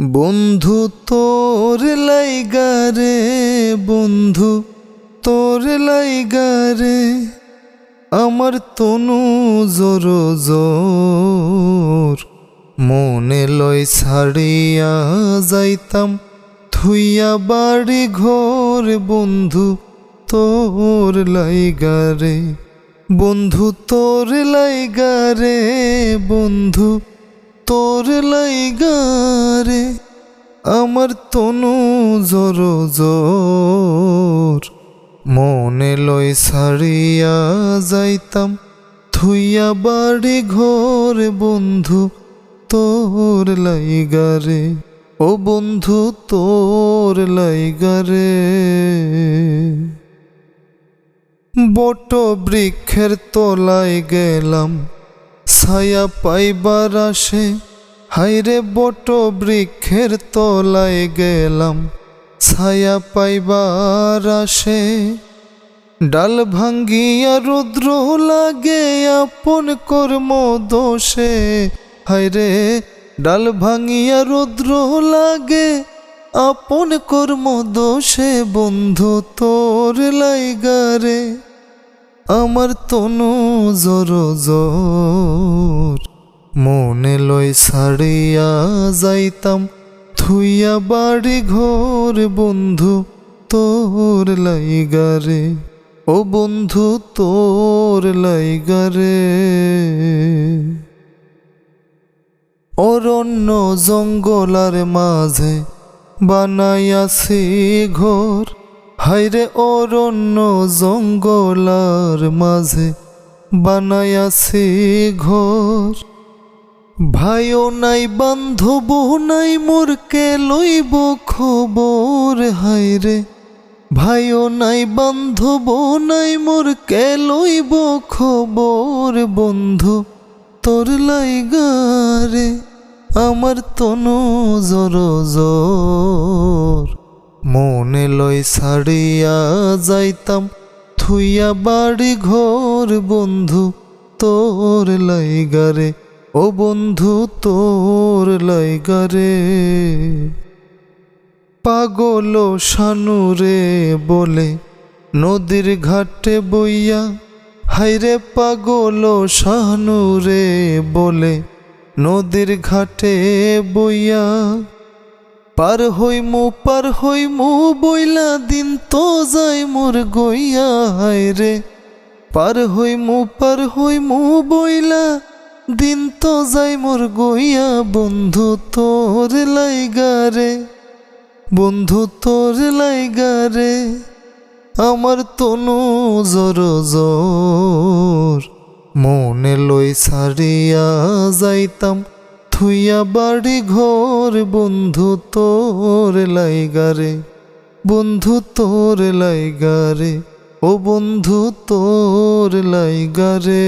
বন্ধু তোর লাইগারে বন্ধু তোর লাইগারে আমার তনু জোর জোর, মনে লয় ছাড়িয়া যাইতাম, থুইয়া বাড়ি ঘর। বন্ধু তোর লাইগারে বন্ধু তোর লাইগারে বন্ধু তোর লাইগারে আমার তনু জোর জোর। মনে লই ছাড়িয়া যাইতাম, থুইয়া বাড়ি ঘর বন্ধু তোর লাইগারে। ও বন্ধু তোর লাইগারে। বট বৃক্ষের তলায় গেলাম ছায়া পাইবার আসে। হাইরে বট বৃক্ষের তলায় গেলাম। ছায়া পাইবার আসে। ডাল ভাঙ্গিয়া রুদ্র লাগে আপন কর্ম দোষে। হাইরে ডাল ভাঙ্গিয়া রুদ্র লাগে আপন কর্ম দোষে। বন্ধু তোর লাইগারে আমার তনু জোর জোর। মনে লয় ছাড়িয়া যাইতাম, থুইয়া বাড়ি ঘর, বন্ধু তোর লাইগারে ও বন্ধু তোর লাইগারে অরণ্য জঙ্গলার মাঝে বানাইয়াছি ঘর হাইরে অরণ্য জঙ্গলার মাঝে বানাইয়াছি ঘর। ভাইও নাই বান্ধব নাই, মোরকে লইব খবর হাইরে ভাইও নাই বান্ধব নাই, মোরকে লইব খবর বন্ধু। তোর লাইগারে আমার তনু জোর জোর। মনে লয় ছাড়িয়া যাইতাম, থুইয়া বাড়ি ঘর বন্ধু তোর লাইগারে ও বন্ধু তোর লাইগারে পাগল শানুরে বলে, নদীর ঘাটে বইয়া হাইরে পাগল শানুরে বলে, নদীর ঘাটে বইয়া পার হইমু পার হইমু, বইলা দিন তো যাই মোর গইয়া হায়রে পার হইমু পার হইমু, বইলা দিন তো যাই মোর গইয়া, বন্ধু তোর লাইগারে বন্ধু তোর লাইগারে আমার তনু জোর জোর, মনে লই ছাড়িয়া যাইতাম। থুইয়া বাড়ি ঘর বন্ধু তোর লাইগারে বন্ধু তোর লাইগারে ও বন্ধু তোর লাইগারে